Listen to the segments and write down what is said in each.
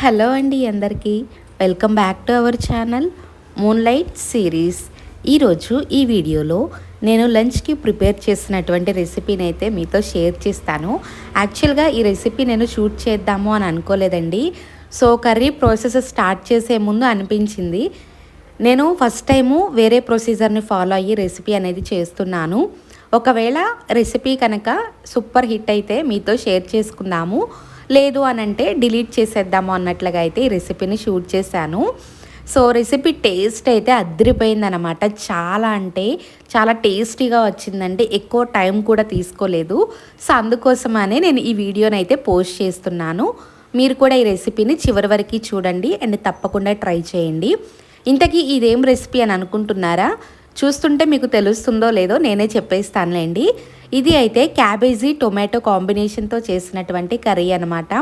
Hello అండి అందరికీ. Welcome back to our channel moonlight series ఈరోజు ఈ వీడియోలో నేను లంచ్కి ప్రిపేర్ చేసినటువంటి రెసిపీని అయితే మీతో షేర్ చేస్తాను. యాక్చువల్గా ఈ రెసిపీ నేను షూట్ చేద్దాము అని అనుకోలేదండి. సో కర్రీ ప్రాసెస్ స్టార్ట్ చేసే ముందు అనిపించింది. నేను ఫస్ట్ టైము వేరే ప్రొసీజర్ని ఫాలో అయ్యి రెసిపీ అనేది చేస్తున్నాను. ఒకవేళ రెసిపీ కనుక సూపర్ హిట్ అయితే మీతో షేర్ చేసుకుందాము. లేదు అని అంటే డిలీట్ చేసేద్దాము అన్నట్లుగా అయితే ఈ రెసిపీని షూట్ చేశాను. సో రెసిపీ టేస్ట్ అయితే అద్దరిపోయిందనమాట చాలా అంటే చాలా టేస్టీగా వచ్చిందండి ఎక్కువ టైం కూడా తీసుకోలేదు. సో అందుకోసమనే నేను ఈ వీడియోని అయితే పోస్ట్ చేస్తున్నాను. మీరు కూడా ఈ రెసిపీని చివరి వరకు చూడండి అండ్ తప్పకుండా ట్రై చేయండి. ఇంతకీ ఇదేం రెసిపీ అని అనుకుంటున్నారా? చూస్తుంటే మీకు తెలుస్తుందో లేదో నేనే చెప్పేస్తానులేండి. ఇది అయితే క్యాబేజీ టొమాటో కాంబినేషన్తో చేసినటువంటి కర్రీ అనమాట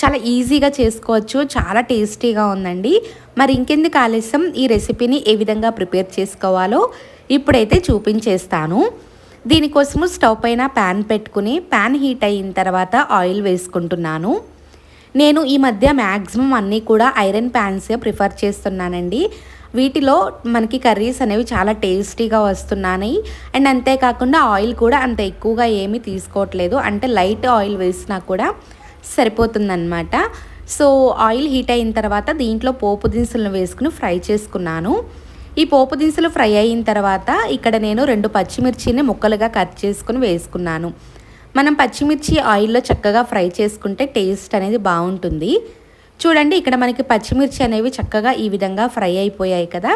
చాలా ఈజీగా చేసుకోవచ్చు చాలా టేస్టీగా ఉందండి. మరి ఇంకెందుకు ఆలస్యం? ఈ రెసిపీని ఏ విధంగా ప్రిపేర్ చేసుకోవాలో ఇప్పుడైతే చూపించేస్తాను. దీనికోసము స్టవ్ పైన ప్యాన్ పెట్టుకుని ప్యాన్ హీట్ అయిన తర్వాత ఆయిల్ వేసుకుంటున్నాను. నేను ఈ మధ్య మ్యాక్సిమం అన్నీ కూడా ఐరన్ ప్యాన్సే ప్రిఫర్ చేస్తున్నానండి. వీటిలో మనకి కర్రీస్ అనేవి చాలా టేస్టీగా వస్తున్నాయి. అండ్ అంతేకాకుండా ఆయిల్ కూడా అంత ఎక్కువగా ఏమీ తీసుకోవట్లేదు. అంటే లైట్ ఆయిల్ వేసినా కూడా సరిపోతుందన్నమాట. సో ఆయిల్ హీట్ అయిన తర్వాత దీంట్లో పోపు దినుసులను వేసుకుని ఫ్రై చేసుకున్నాను. ఈ పోపు దినుసులు ఫ్రై అయిన తర్వాత ఇక్కడ నేను రెండు పచ్చిమిర్చిని ముక్కలుగా కట్ చేసుకుని వేసుకున్నాను. మనం పచ్చిమిర్చి ఆయిల్లో చక్కగా ఫ్రై చేసుకుంటే టేస్ట్ అనేది బాగుంటుంది. చూడండి ఇక్కడ మనకి పచ్చిమిర్చి అనేవి చక్కగా ఈ విధంగా ఫ్రై అయిపోయాయి కదా.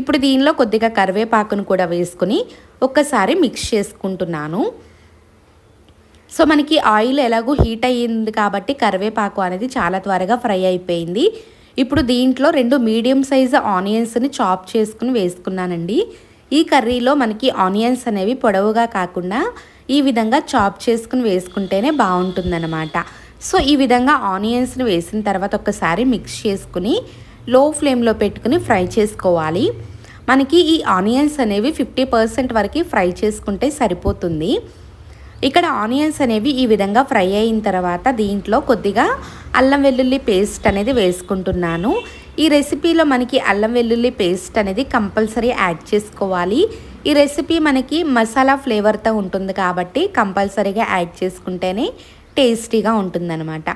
ఇప్పుడు దీనిలో కొద్దిగా కరివేపాకును కూడా వేసుకుని ఒక్కసారి మిక్స్ చేసుకుంటున్నాను. సో మనకి ఆయిల్ ఎలాగో హీట్ అయ్యింది కాబట్టి కరివేపాకు అనేది చాలా త్వరగా ఫ్రై అయిపోయింది. ఇప్పుడు దీంట్లో రెండు మీడియం సైజు ఆనియన్స్ని చాప్ చేసుకుని వేసుకున్నానండి. ఈ కర్రీలో మనకి ఆనియన్స్ అనేవి పొడవుగా కాకుండా ఈ విధంగా చాప్ చేసుకుని వేసుకుంటేనే బాగుంటుందన్నమాట. సో ఈ విధంగా ఆనియన్స్ని వేసిన తర్వాత ఒకసారి మిక్స్ చేసుకుని లో ఫ్లేమ్లో పెట్టుకుని ఫ్రై చేసుకోవాలి. మనకి ఈ ఆనియన్స్ అనేవి ఫిఫ్టీ పర్సెంట్ వరకు ఫ్రై చేసుకుంటే సరిపోతుంది. ఇక్కడ ఆనియన్స్ అనేవి ఈ విధంగా ఫ్రై అయిన తర్వాత దీంట్లో కొద్దిగా అల్లం వెల్లుల్లి పేస్ట్ అనేది వేసుకుంటున్నాను. ఈ రెసిపీలో మనకి అల్లం వెల్లుల్లి పేస్ట్ అనేది కంపల్సరీ యాడ్ చేసుకోవాలి. ఈ రెసిపీ మనకి మసాలా ఫ్లేవర్తో ఉంటుంది కాబట్టి కంపల్సరీగా యాడ్ చేసుకుంటేనే టేస్టీగా ఉంటుందన్నమాట.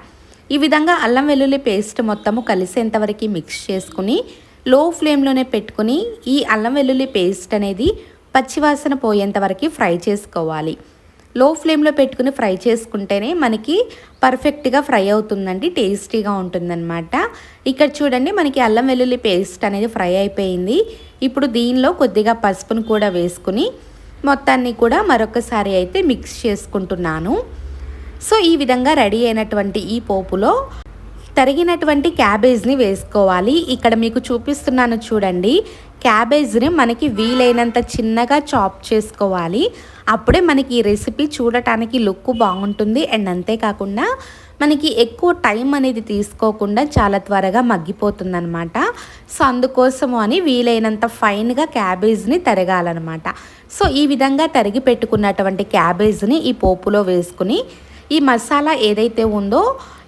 ఈ విధంగా అల్లం వెల్లుల్లి పేస్ట్ మొత్తము కలిసేంతవరకు మిక్స్ చేసుకుని లో ఫ్లేమ్లోనే పెట్టుకుని ఈ అల్లం వెల్లుల్లి పేస్ట్ అనేది పచ్చివాసన పోయేంత వరకు ఫ్రై చేసుకోవాలి లో ఫ్లేమ్లో పెట్టుకుని ఫ్రై చేసుకుంటేనే మనకి పర్ఫెక్ట్గా ఫ్రై అవుతుందండి టేస్టీగా ఉంటుందన్నమాట. ఇక్కడ చూడండి మనకి అల్లం వెల్లుల్లి పేస్ట్ అనేది ఫ్రై అయిపోయింది. ఇప్పుడు దీనిలో కొద్దిగా పసుపును కూడా వేసుకుని మొత్తాన్ని కూడా మరొకసారి అయితే మిక్స్ చేసుకుంటున్నాను. సో ఈ విధంగా రెడీ అయినటువంటి ఈ పోపులో తరిగినటువంటి క్యాబేజ్ని వేసుకోవాలి. ఇక్కడ మీకు చూపిస్తున్నాను చూడండి. క్యాబేజ్ని మనకి వీలైనంత చిన్నగా చాప్ చేసుకోవాలి. అప్పుడే మనకి ఈ రెసిపీ చూడటానికి లుక్ బాగుంటుంది. అండ్ అంతేకాకుండా మనకి ఎక్కువ టైం అనేది తీసుకోకుండా చాలా త్వరగా మగ్గిపోతుందనమాట సో అందుకోసము అని వీలైనంత ఫైన్గా క్యాబేజ్ని తరగాలన్నమాట. సో ఈ విధంగా తరిగి పెట్టుకున్నటువంటి క్యాబేజ్ని ఈ పోపులో వేసుకుని ఈ మసాలా ఏదైతే ఉందో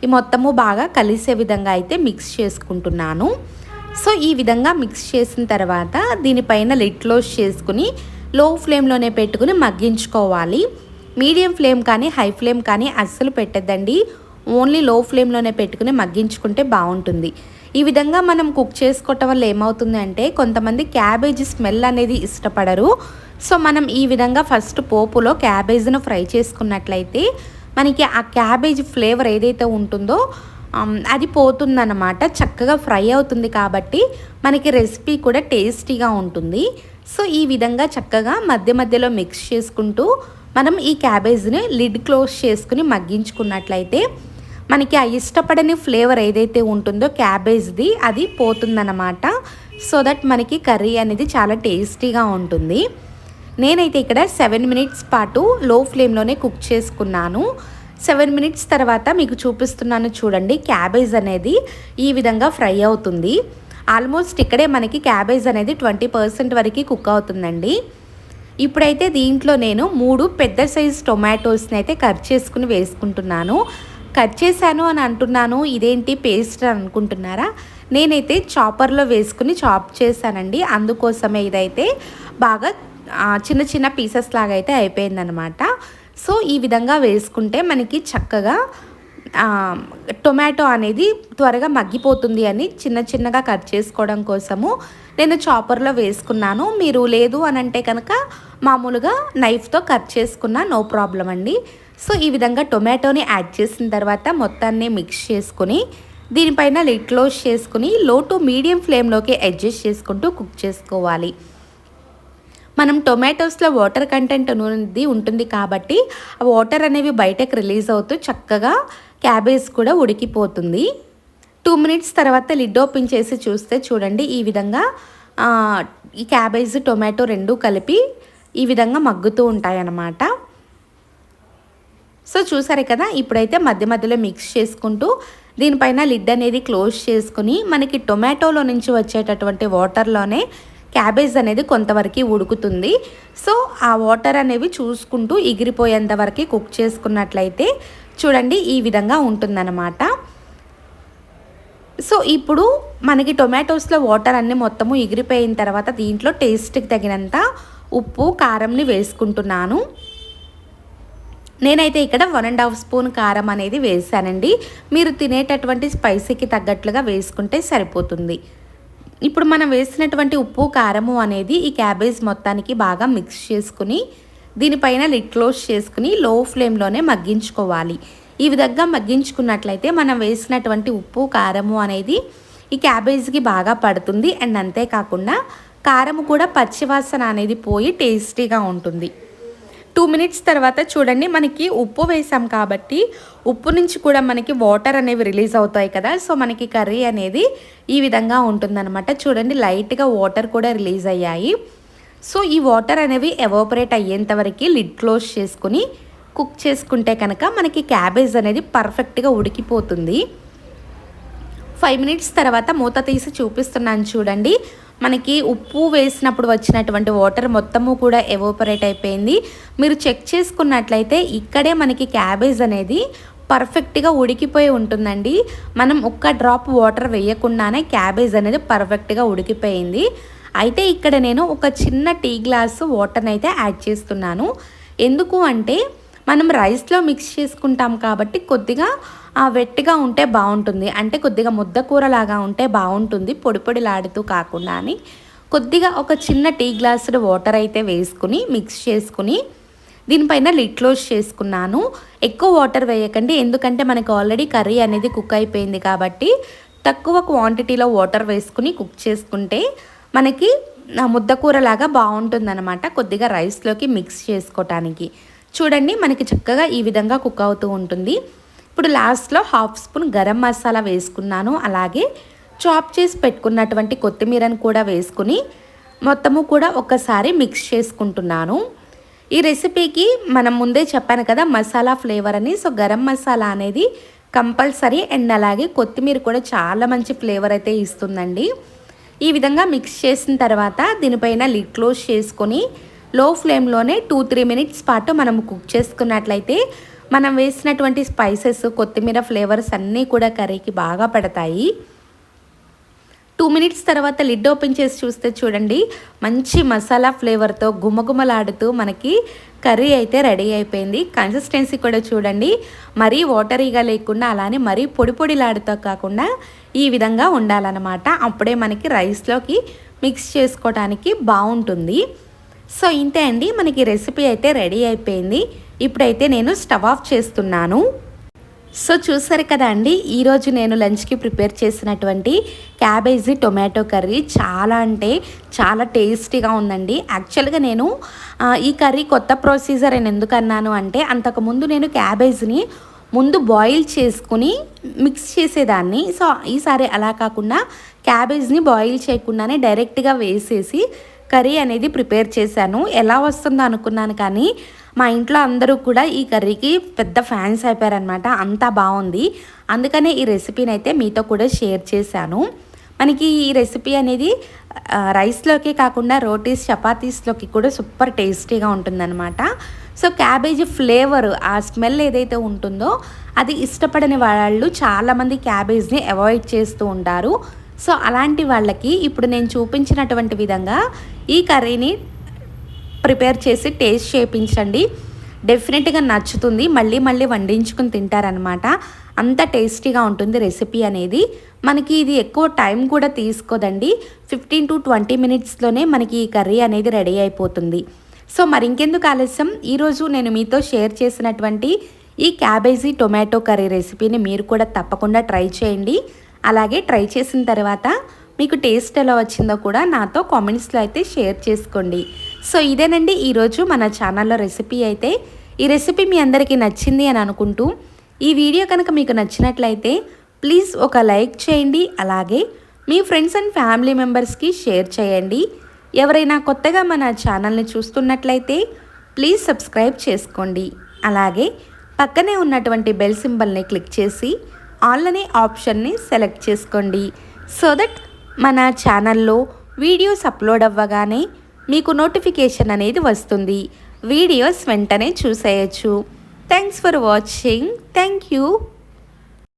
ఈ మొత్తము బాగా కలిసే విధంగా అయితే మిక్స్ చేసుకుంటున్నాను. సో ఈ విధంగా మిక్స్ చేసిన తర్వాత దీనిపైన లిడ్ క్లోజ్ చేసుకుని లో ఫ్లేమ్లోనే పెట్టుకుని మగ్గించుకోవాలి. మీడియం ఫ్లేమ్ కానీ హై ఫ్లేమ్ కానీ అస్సలు పెట్టద్దండి. ఓన్లీ లో ఫ్లేమ్లోనే పెట్టుకుని మగ్గించుకుంటే బాగుంటుంది. ఈ విధంగా మనం కుక్ చేసుకోవటం వల్ల ఏమవుతుంది అంటే కొంతమంది క్యాబేజీ స్మెల్ అనేది ఇష్టపడరు. సో మనం ఈ విధంగా ఫస్ట్ పోపులో క్యాబేజీను ఫ్రై చేసుకున్నట్లయితే మనకి ఆ క్యాబేజ్ ఫ్లేవర్ ఏదైతే ఉంటుందో అది పోతుందన్నమాట. చక్కగా ఫ్రై అవుతుంది కాబట్టి మనకి రెసిపీ కూడా టేస్టీగా ఉంటుంది. సో ఈ విధంగా చక్కగా మధ్య మధ్యలో మిక్స్ చేసుకుంటూ మనం ఈ క్యాబేజ్ని లిడ్ క్లోజ్ చేసుకుని మగ్గించుకున్నట్లయితే మనకి ఆ ఇష్టపడని ఫ్లేవర్ ఏదైతే ఉంటుందో క్యాబేజ్ది అది పోతుందన్నమాట. సో దట్ మనకి కర్రీ అనేది చాలా టేస్టీగా ఉంటుంది. నేనైతే ఇక్కడ సెవెన్ మినిట్స్ పాటు లో ఫ్లేమ్లోనే కుక్ చేసుకున్నాను. సెవెన్ మినిట్స్ తర్వాత మీకు చూపిస్తున్నాను చూడండి క్యాబేజ్ అనేది ఈ విధంగా ఫ్రై అవుతుంది. ఆల్మోస్ట్ ఇక్కడే మనకి క్యాబేజ్ అనేది ట్వంటీ పర్సెంట్ వరకు కుక్ అవుతుందండి. ఇప్పుడైతే దీంట్లో నేను మూడు పెద్ద సైజ్ టొమాటోస్ని అయితే కట్ చేసుకుని వేసుకుంటున్నాను. కట్ చేశాను అని అంటున్నాను ఇదేంటి పేస్ట్ అని అనుకుంటున్నారా? నేనైతే చాపర్లో వేసుకుని చాప్ చేశానండి. అందుకోసమే ఇదైతే బాగా చిన్న చిన్న పీసెస్ లాగా అయితే అయిపోయిందనమాట సో ఈ విధంగా వేసుకుంటే మనకి చక్కగా టొమాటో అనేది త్వరగా మగ్గిపోతుంది అని చిన్న చిన్నగా కట్ చేసుకోవడం కోసము నేను చాపర్లో వేసుకున్నాను. మీరు లేదు అని అంటే కనుక మామూలుగా నైఫ్తో కట్ చేసుకున్నా నో ప్రాబ్లం అండి. సో ఈ విధంగా టొమాటోని యాడ్ చేసిన తర్వాత మొత్తాన్ని మిక్స్ చేసుకుని దీనిపైన లిడ్ క్లోజ్ చేసుకుని లో టు మీడియం ఫ్లేమ్లోకి అడ్జస్ట్ చేసుకుంటూ కుక్ చేసుకోవాలి. మనం టొమాటోస్లో వాటర్ కంటెంట్ అనేది ఉంటుంది కాబట్టి ఆ వాటర్ అనేవి బయటకు రిలీజ్ అవుతూ చక్కగా క్యాబేజ్ కూడా ఉడికిపోతుంది. టూ మినిట్స్ తర్వాత లిడ్ ఓపెన్ చేసి చూస్తే చూడండి ఈ విధంగా ఈ క్యాబేజ్ టొమాటో రెండు కలిపి ఈ విధంగా మగ్గుతూ ఉంటాయన్నమాట. సో చూసారు కదా ఇప్పుడైతే మధ్య మధ్యలో మిక్స్ చేసుకుంటూ దీనిపైన లిడ్ అనేది క్లోజ్ చేసుకుని మనకి టొమాటోలో నుంచి వచ్చేటటువంటి వాటర్లోనే క్యాబేజ్ అనేది కొంతవరకు ఉడుకుతుంది. సో ఆ వాటర్ అనేవి చూసుకుంటూ ఎగిరిపోయేంత వరకు కుక్ చేసుకున్నట్లయితే చూడండి ఈ విధంగా ఉంటుందన్నమాట. సో ఇప్పుడు మనకి టొమాటోస్లో వాటర్ అన్నీ మొత్తము ఎగిరిపోయిన తర్వాత దీంట్లో టేస్ట్కి తగినంత ఉప్పు కారంని వేసుకుంటున్నాను. నేనైతే ఇక్కడ వన్ అండ్ హాఫ్ స్పూన్ కారం అనేది వేసానండి. మీరు తినేటటువంటి స్పైసీకి తగ్గట్లుగా వేసుకుంటే సరిపోతుంది. ఇప్పుడు మనం వేసినటువంటి ఉప్పు కారము అనేది ఈ క్యాబేజ్ మొత్తానికి బాగా మిక్స్ చేసుకుని దీనిపైన లిడ్ క్లోజ్ చేసుకుని లో ఫ్లేమ్లోనే మగ్గించుకోవాలి. ఈ విధంగా మగ్గించుకున్నట్లయితే మనం వేసినటువంటి ఉప్పు కారము అనేది ఈ క్యాబేజ్కి బాగా పడుతుంది. అండ్ అంతేకాకుండా కారము కూడా పచ్చివాసన అనేది పోయి టేస్టీగా ఉంటుంది. టూ మినిట్స్ తర్వాత చూడండి మనకి ఉప్పు వేసాం కాబట్టి ఉప్పు నుంచి కూడా మనకి వాటర్ అనేవి రిలీజ్ అవుతాయి కదా సో మనకి కర్రీ అనేది ఈ విధంగా ఉంటుందన్నమాట. చూడండి లైట్గా వాటర్ కూడా రిలీజ్ అయ్యాయి. సో ఈ వాటర్ అనేవి ఎవాపరేట్ అయ్యేంత వరకు లిడ్ క్లోజ్ చేసుకుని కుక్ చేసుకుంటే కనుక మనకి క్యాబేజ్ అనేది పర్ఫెక్ట్గా ఉడికిపోతుంది. ఫైవ్ మినిట్స్ తర్వాత మూత తీసి చూపిస్తున్నాను చూడండి. మనకి ఉప్పు వేసినప్పుడు వచ్చినటువంటి వాటర్ మొత్తము కూడా ఎవోపరేట్ అయిపోయింది. మీరు చెక్ చేసుకున్నట్లయితే ఇక్కడే మనకి క్యాబేజ్ అనేది పర్ఫెక్ట్గా ఉడికిపోయి ఉంటుందండి. మనం ఒక్క డ్రాప్ వాటర్ వేయకుండానే క్యాబేజ్ అనేది పర్ఫెక్ట్గా ఉడికిపోయింది. అయితే ఇక్కడ నేను ఒక చిన్న టీ గ్లాసు వాటర్ని అయితే యాడ్ చేస్తున్నాను. ఎందుకు అంటే మనం రైస్లో మిక్స్ చేసుకుంటాం కాబట్టి కొద్దిగా ఆ వెట్టిగా ఉంటే బాగుంటుంది. అంటే కొద్దిగా ముద్దకూరలాగా ఉంటే బాగుంటుంది. పొడి పొడిలాడుతూ కాకుండా అని. కొద్దిగా ఒక చిన్న టీ గ్లాసుడు వాటర్ అయితే వేసుకుని మిక్స్ చేసుకుని దీనిపైన లిడ్ క్లోజ్ చేసుకున్నాను. ఎక్కువ వాటర్ వేయకండి. ఎందుకంటే మనకు ఆల్రెడీ కర్రీ అనేది కుక్ అయిపోయింది కాబట్టి తక్కువ క్వాంటిటీలో వాటర్ వేసుకుని కుక్ చేసుకుంటే మనకి ముద్దకూరలాగా బాగుంటుందన్నమాట. కొద్దిగా రైస్లోకి మిక్స్ చేసుకోవటానికి చూడండి మనకి చక్కగా ఈ విధంగా కుక్ అవుతూ ఉంటుంది. ఇప్పుడు లాస్ట్లో హాఫ్ స్పూన్ గరం మసాలా వేసుకున్నాను. అలాగే చాప్ చేసి పెట్టుకున్నటువంటి కొత్తిమీరను కూడా వేసుకుని మొత్తము కూడా ఒకసారి మిక్స్ చేసుకుంటున్నాను. ఈ రెసిపీకి మనం ముందే చెప్పాను కదా మసాలా ఫ్లేవర్ అని. సో గరం మసాలా అనేది కంపల్సరీ అండ్ అలాగే కొత్తిమీర కూడా చాలా మంచి ఫ్లేవర్ అయితే ఇస్తుందండి. ఈ విధంగా మిక్స్ చేసిన తర్వాత దీనిపైన లిడ్ క్లోజ్ చేసుకొని లో ఫ్లేమ్లోనే టూ త్రీ మినిట్స్ పాటు మనం కుక్ చేసుకున్నట్లయితే మనం వేసినటువంటి స్పైసెస్ కొత్తిమీర ఫ్లేవర్స్ అన్నీ కూడా కర్రీకి బాగా పడతాయి. టూ మినిట్స్ తర్వాత లిడ్ ఓపెన్ చేసి చూస్తే చూడండి మంచి మసాలా ఫ్లేవర్తో గుమగుమలాడుతూ మనకి కర్రీ అయితే రెడీ అయిపోయింది. కన్సిస్టెన్సీ కూడా చూడండి మరీ వాటరీగా లేకుండా అలానే మరీ పొడి పొడిలాడుతో కాకుండా ఈ విధంగా ఉండాలన్నమాట. అప్పుడే మనకి రైస్లోకి మిక్స్ చేసుకోవడానికి బాగుంటుంది. సో ఇంతే అండి. మనకి రెసిపీ అయితే రెడీ అయిపోయింది. ఇప్పుడైతే నేను స్టవ్ ఆఫ్ చేస్తున్నాను. సో చూసారు కదా అండి ఈరోజు నేను లంచ్కి ప్రిపేర్ చేసినటువంటి క్యాబేజీ టొమాటో కర్రీ చాలా అంటే చాలా టేస్టీగా ఉందండి. యాక్చువల్గా నేను ఈ కర్రీ కొత్త ప్రొసీజర్ అని ఎందుకు అన్నాను అంటే అంతకుముందు నేను క్యాబేజ్ని ముందు బాయిల్ చేసుకుని మిక్స్ చేసేదాన్ని. సో ఈసారి అలా కాకుండా క్యాబేజ్ని బాయిల్ చేయకుండానే డైరెక్ట్గా వేసేసి కర్రీ అనేది ప్రిపేర్ చేశాను. ఎలా వస్తుందో అనుకున్నాను కానీ మా ఇంట్లో అందరూ కూడా ఈ కర్రీకి పెద్ద ఫ్యాన్స్ అయిపోయారనమాట అంతా బాగుంది. అందుకనే ఈ రెసిపీని అయితే మీతో కూడా షేర్ చేశాను. మనకి ఈ రెసిపీ అనేది రైస్లోకి కాకుండా రోటీస్ చపాతీస్లోకి కూడా సూపర్ టేస్టీగా ఉంటుందన్నమాట. సో క్యాబేజీ ఫ్లేవర్ ఆ స్మెల్ ఏదైతే ఉంటుందో అది ఇష్టపడని వాళ్ళు చాలామంది క్యాబేజ్ని అవాయిడ్ చేస్తూ ఉంటారు. సో అలాంటి వాళ్ళకి ఇప్పుడు నేను చూపించినటువంటి విధంగా ఈ కర్రీని ప్రిపేర్ చేసి టేస్ట్ చేయించండి. డెఫినెట్గా నచ్చుతుంది. మళ్ళీ మళ్ళీ వండించుకుని తింటారనమాట అంత టేస్టీగా ఉంటుంది రెసిపీ అనేది. మనకి ఇది ఎక్కువ టైం కూడా తీసుకోదండి. ఫిఫ్టీన్ టు ట్వంటీ మినిట్స్లోనే మనకి ఈ కర్రీ అనేది రెడీ అయిపోతుంది. సో మరి ఇంకెందుకు ఆలస్యం? ఈరోజు నేను మీతో షేర్ చేసినటువంటి ఈ క్యాబేజీ టొమాటో కర్రీ రెసిపీని మీరు కూడా తప్పకుండా ట్రై చేయండి. అలాగే ట్రై చేసిన తర్వాత మీకు టేస్ట్ ఎలా వచ్చిందో కూడా నాతో కామెంట్స్లో అయితే షేర్ చేసుకోండి. సో ఇదేనండి ఈరోజు మన ఛానల్లో రెసిపీ అయితే. ఈ రెసిపీ మీ అందరికీ నచ్చింది అని అనుకుంటూ ఈ వీడియో కనుక మీకు నచ్చినట్లయితే ప్లీజ్ ఒక లైక్ చేయండి. అలాగే మీ ఫ్రెండ్స్ అండ్ ఫ్యామిలీ మెంబర్స్కి షేర్ చేయండి. ఎవరైనా కొత్తగా మన ఛానల్ని చూస్తున్నట్లయితే ప్లీజ్ సబ్స్క్రైబ్ చేసుకోండి. అలాగే పక్కనే ఉన్నటువంటి బెల్ సింబల్ని క్లిక్ చేసి ఆల్ అనే ఆప్షన్ని సెలెక్ట్ చేసుకోండి. సో దట్ మన ఛానల్లో వీడియోస్ అప్లోడ్ అవ్వగానే మీకు నోటిఫికేషన్ అనేది వస్తుంది. వీడియోస్ వెంటనే చూసేయచ్చు. Thanks for watching thank you